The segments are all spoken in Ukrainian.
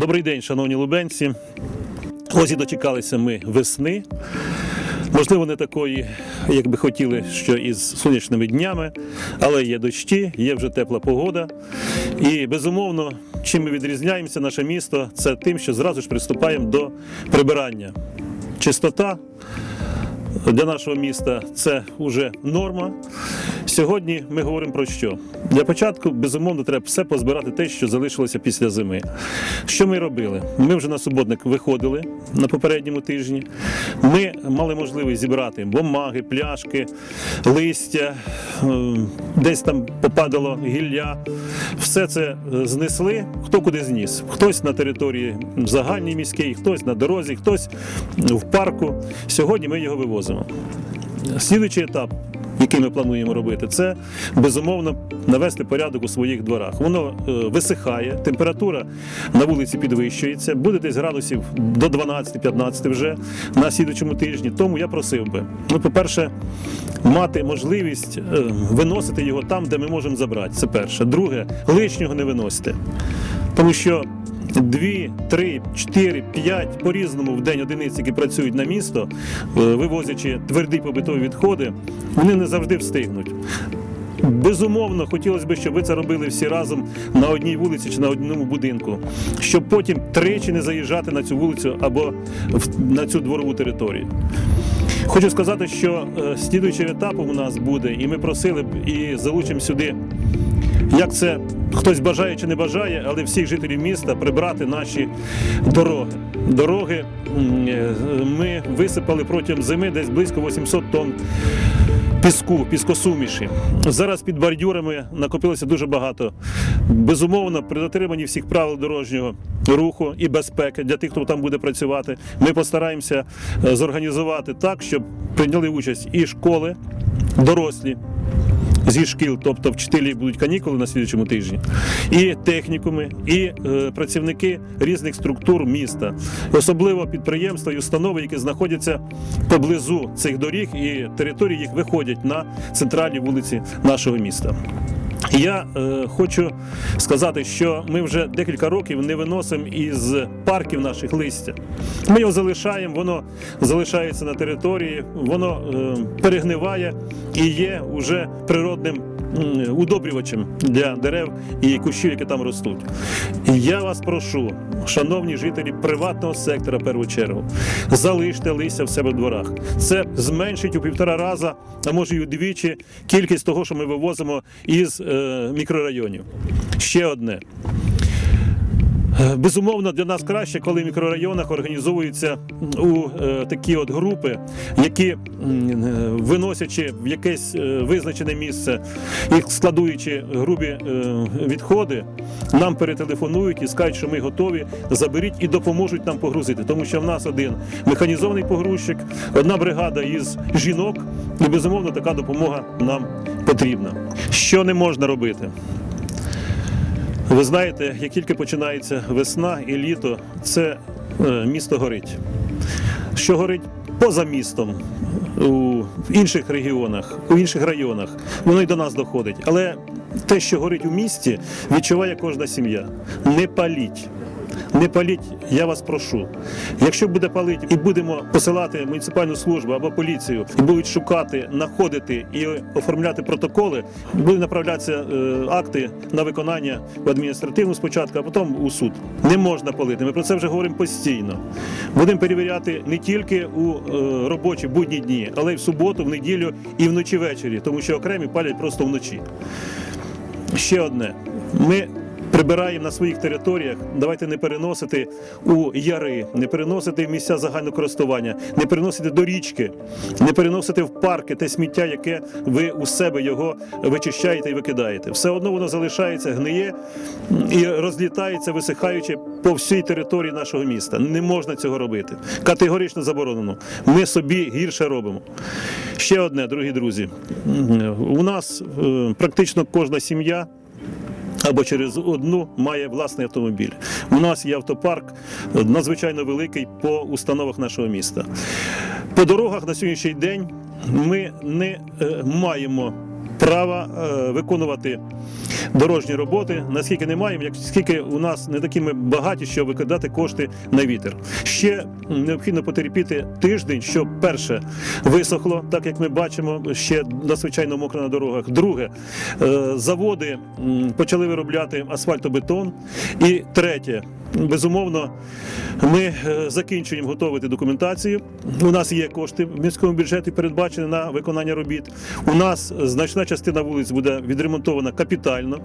Добрий день, шановні лубенці. Ось і дочекалися ми весни. Можливо, не такої, як би хотіли, що із сонячними днями, але є дощі, є вже тепла погода. І безумовно, чим ми відрізняємося, наше місто, це тим, що зразу ж приступаємо до прибирання. Чистота для нашого міста це вже норма. Сьогодні ми говоримо про що? Для початку, безумовно, треба все позбирати те, що залишилося після зими. Що ми робили? Ми вже на суботник виходили на попередньому тижні. Ми мали можливість зібрати бумаги, пляшки, листя, десь там попадало гілля. Все це е, знесли, хто куди зніс. Хтось на території загальній міській, хтось на дорозі, хтось в парку. Сьогодні ми його вивозимо. Слідуючий етап, який ми плануємо робити, це безумовно навести порядок у своїх дворах. Воно е, висихає, температура на вулиці підвищується, буде десь градусів до 12-15 вже на слідуючому тижні. Тому я просив би, ну, по-перше, мати можливість е, виносити його там, де ми можемо забрати. Це перше. Друге, лишнього не виносити. Тому що дві, три, чотири, п'ять по-різному в день одиниць, які працюють на місто, е, вивозячи тверді побутові відходи, вони не завжди встигнуть. Безумовно, хотілося б, щоб ви це робили всі разом на одній вулиці чи на одному будинку, щоб потім тричі не заїжджати на цю вулицю або на цю дворову територію. Хочу сказати, що е, слідуючим етапом у нас буде, і ми просили б і залучимо сюди як це хтось бажає чи не бажає, але всіх жителів міста прибрати наші дороги. Дороги е, ми висипали протягом зими десь близько 800 тонн піску, піскосуміші. Зараз під бордюрами накопилося дуже багато. Безумовно, при дотриманні всіх правил дорожнього руху і безпеки для тих, хто там буде працювати, ми постараємося е, зорганізувати так, щоб прийняли участь і школи, дорослі, зі шкіл, тобто вчителі будуть канікули на слідчому тижні, і технікуми, і е, працівники різних структур міста, особливо підприємства і установи, які знаходяться поблизу цих доріг і території їх виходять на центральні вулиці нашого міста. Я е, хочу сказати, що ми вже декілька років не виносимо із парків наших листя. Ми його залишаємо, воно залишається на території, воно е, перегниває і є уже природним удобрювачем для дерев і кущів, які там ростуть. Я вас прошу, шановні жителі приватного сектора, в першу чергу, залиште листя в себе в дворах. Це зменшить у півтора раза, а може й удвічі кількість того, що ми вивозимо із е, мікрорайонів. Ще одне. Е, Безумовно, для нас краще, коли в мікрорайонах організовуються у е, такі от групи, які е, виносячи в якесь визначене місце і складуючи грубі відходи, нам перетелефонують і скажуть, що ми готові, заберіть і допоможуть нам погрузити. Тому що в нас один механізований погрузчик, одна бригада із жінок, і безумовно така допомога нам потрібна. Що не можна робити? Ви знаєте, як тільки починається весна і літо, це е, місто горить. Що горить поза містом, у інших регіонах, у інших районах, воно й до нас доходить. Але те, що горить у місті, відчуває кожна сім'я. Не паліть. Не паліть, я вас прошу. Якщо буде палити і будемо посилати муніципальну службу або поліцію, і будуть шукати, знаходити і оформляти протоколи, будуть направлятися е, акти на виконання в адміністративну спочатку, а потім у суд. Не можна палити. Ми про це вже говоримо постійно. Будемо перевіряти не тільки у е, робочі будні дні, але й в суботу, в неділю і вночі ввечері, тому що окремі палять просто вночі. Ще одне. Ми прибираємо на своїх територіях. Давайте не переносити у яри, не переносити в місця загального користування, не переносити до річки, не переносити в парки те сміття, яке ви у себе його вичищаєте і викидаєте. Все одно воно залишається, гниє і розлітається, висихаючи по всій території нашого міста. Не можна цього робити. Категорично заборонено. Ми собі гірше робимо. Ще одне, дорогі друзі. У нас е, практично кожна сім'я або через одну має власний автомобіль. У нас є автопарк е, надзвичайно великий по установах нашого міста. По дорогах на сьогоднішній день ми не е, маємо права е, виконувати дорожні роботи, наскільки не маємо, як скільки у нас не такі багаті, щоб викидати кошти на вітер. Ще необхідно потерпіти тиждень, щоб перше висохло, так як ми бачимо, ще надзвичайно мокро на дорогах. Друге, е, заводи почали виробляти асфальтобетон. І третє, безумовно, ми е, закінчуємо готувати документацію. У нас є кошти в міському бюджеті передбачені на виконання робіт. У нас значна частина вулиць буде відремонтована капітально.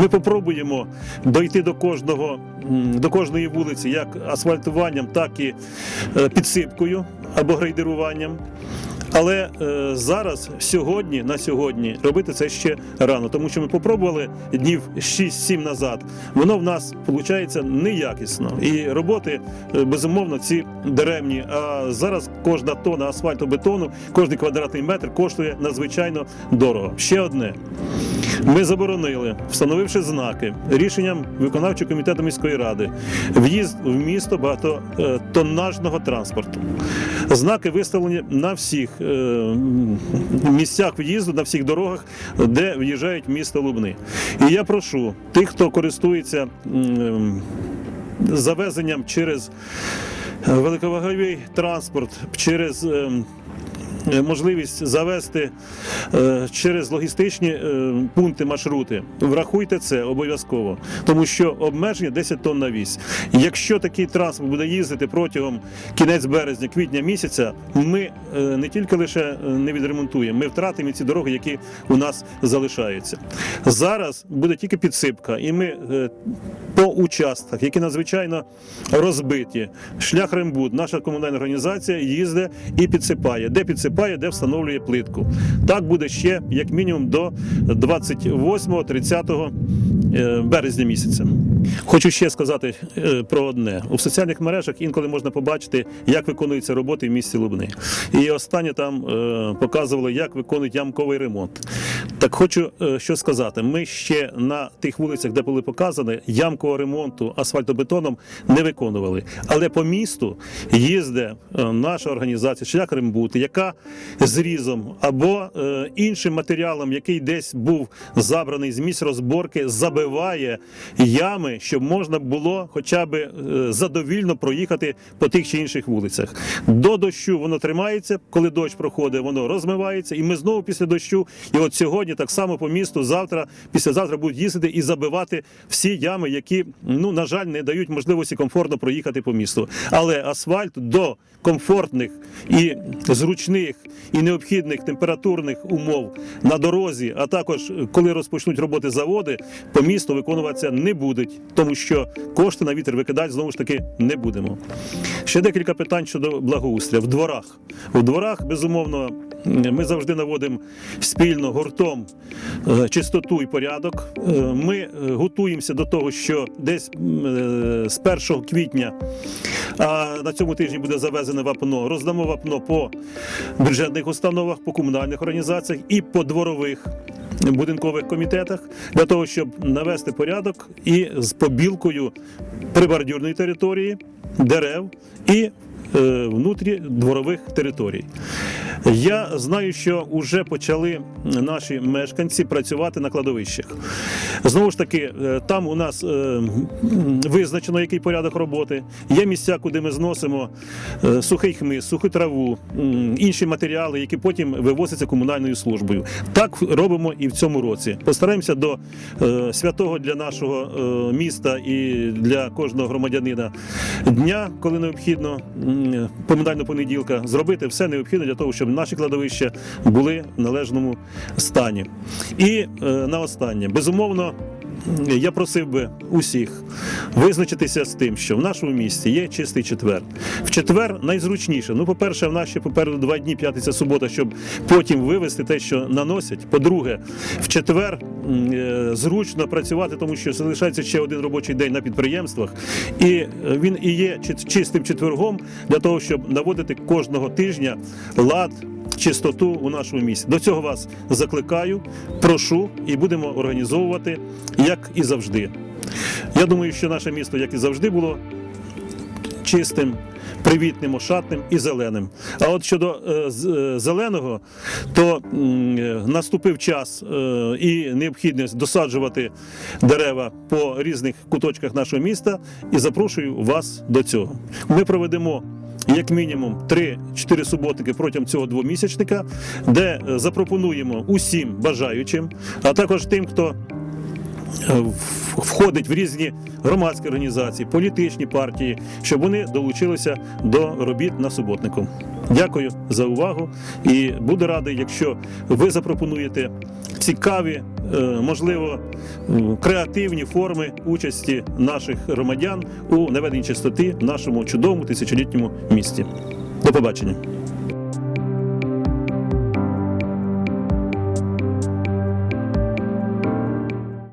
Ми попробуємо дойти до кожного до кожної вулиці як асфальтуванням, так і е, підсипкою або грейдеруванням. Але е, зараз, сьогодні, на сьогодні, робити це ще рано, тому що ми попробували днів 6-7 назад. Воно в нас виходить неякісно. І роботи, е, безумовно, ці даремні. А зараз кожна тонна асфальтобетону, кожний квадратний метр коштує надзвичайно дорого. Ще одне. Ми заборонили, встановивши знаки рішенням виконавчого комітету міської ради, в'їзд в місто багатотоннажного транспорту. Знаки виставлені на всіх е, місцях в'їзду, на всіх дорогах, де в'їжджають місто Лубни. І я прошу тих, хто користується завезенням через великоваговий транспорт, через ем, е, можливість завести е, через логістичні е, пункти маршрути. Врахуйте це обов'язково, тому що обмеження 10 тонн на вісь. Якщо такий транспорт буде їздити протягом кінець березня, квітня місяця, ми е, не тільки лише е, не відремонтуємо, ми втратимо ці дороги, які у нас залишаються. Зараз буде тільки підсипка, і ми е, по участках, які надзвичайно розбиті. Шлях Рембуд, наша комунальна організація їздить і підсипає. Де підсипає, де встановлює плитку. Так буде ще як мінімум до 28-30 е, березня місяця. Хочу ще сказати е, про одне: у соціальних мережах інколи можна побачити, як виконуються роботи в місті Лубни. І останнє там е, показували, як виконують ямковий ремонт. Так хочу е, що сказати: ми ще на тих вулицях, де були показані, ямкового ремонту асфальтобетоном не виконували. Але по місту їздить наша організація Шлях Рембут, яка зрізом або іншим матеріалом, який десь був забраний з місць розборки, забиває ями, щоб можна було хоча б е, задовільно проїхати по тих чи інших вулицях. До дощу воно тримається, коли дощ проходить, воно розмивається, і ми знову після дощу. І от сьогодні так само по місту, завтра, післязавтра будуть їздити і забивати всі ями, які, ну на жаль, не дають можливості комфортно проїхати по місту. Але асфальт до комфортних і зручних і необхідних температурних умов на дорозі, а також коли розпочнуть роботи заводи, по місту виконуватися не будуть, тому що кошти на вітер викидати знову ж таки не будемо. Ще декілька питань щодо благоустрія. В дворах. В дворах, безумовно, ми завжди наводимо спільно гуртом е, чистоту і порядок. Е, Ми е, готуємося до того, що десь з 1 квітня, а на цьому тижні буде завезене вапно, роздамо вапно по бюджетних установах, по комунальних організаціях і по дворових. Будинкових комітетах для того, щоб навести порядок і з побілкою прибордюрної території, дерев і внутрі дворових територій. Я знаю, що вже почали наші мешканці працювати на кладовищах. Знову ж таки, е, там у нас е, визначено, який порядок роботи. Є місця, куди ми зносимо е, сухий хмиз, суху траву, інші матеріали, які потім вивозяться комунальною службою. Так робимо і в цьому році. Постараємося до е, святого для нашого е, міста і для кожного громадянина дня, коли необхідно, м, понеділка, зробити все необхідне для того, щоб наші кладовища були в належному стані. І е, на останнє, безумовно. Я просив би усіх визначитися з тим, що в нашому місті є чистий четвер. В четвер найзручніше. Ну, по-перше, в нас ще попереду два дні, п'ятниця, субота, щоб потім вивезти те, що наносять. По-друге, в четвер е, зручно працювати, тому що залишається ще один робочий день на підприємствах, і е, він і є чи- чистим четвергом для того, щоб наводити кожного тижня лад чистоту у нашому місті. До цього вас закликаю, прошу і будемо організовувати, як і завжди. Я думаю, що наше місто, як і завжди, було чистим, привітним, ошатним і зеленим. А от щодо е, е, зеленого, то е, наступив час е, і необхідність досаджувати дерева по різних куточках нашого міста і запрошую вас до цього. Ми проведемо. Як мінімум 3-4 суботники протягом цього двомісячника, де е, запропонуємо усім бажаючим, а також тим, хто входить в різні громадські організації, політичні партії, щоб вони долучилися до робіт на суботнику. Дякую за увагу і буду радий, якщо ви запропонуєте цікаві, е, можливо, креативні форми участі наших громадян у наведенні чистоти в нашому чудовому тисячолітньому місті. До побачення.